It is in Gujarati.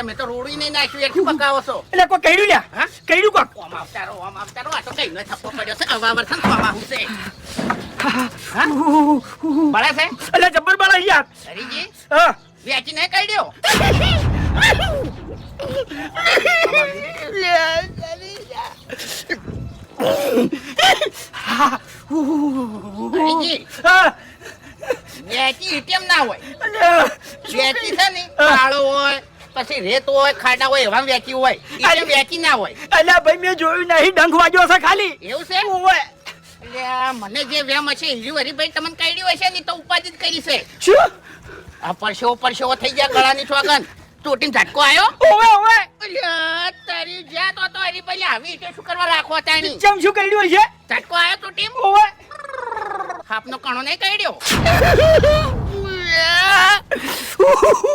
એટલે મેં તો રોડી નહીં નાખ્યું શું છો? એટલે કોઈ કહ્યું લ્યા? હા? કહ્યું કોક? ઓમ આવતા રહો ઓમ આવતા આ તો કઈ નો થપ્પો પડ્યો છે. અવાવર છે તો આમાં હું છે. છે? એટલે જબ્બર બાળા યાર. હરીજી? હા. વેચી નહીં કાઢ્યો હરીજી? હા. વેચી કેમ ના હોય. વેચી છે ને કાળો હોય પછી રેત હોય ખાડા હોય એવા વેચી હોય અરે વેચી ના હોય. અલ્યા ભાઈ મેં જોયું નહીં ડંખ વાગ્યો છે ખાલી. એવું છે? એટલે મને જે વેમ હશે હીરી ભાઈ તમને કાઢ્યું હશે ને તો ઉપાધિ કરી છે. શું? આ પરસેવો પરસેવો થઈ ગયા ગળાની છોકન. ચોટીને ઝટકો આવ્યો ઓવે ઓવે. તારી જ્યાં તો તો હરી પેલી આવી રીતે શું કરવા રાખો તાણી? ચમ શું કર્યું છે ઝટકો આવ્યો તો ટીમ ઓવે. હાપનો કણો નહીં કાઢ્યો?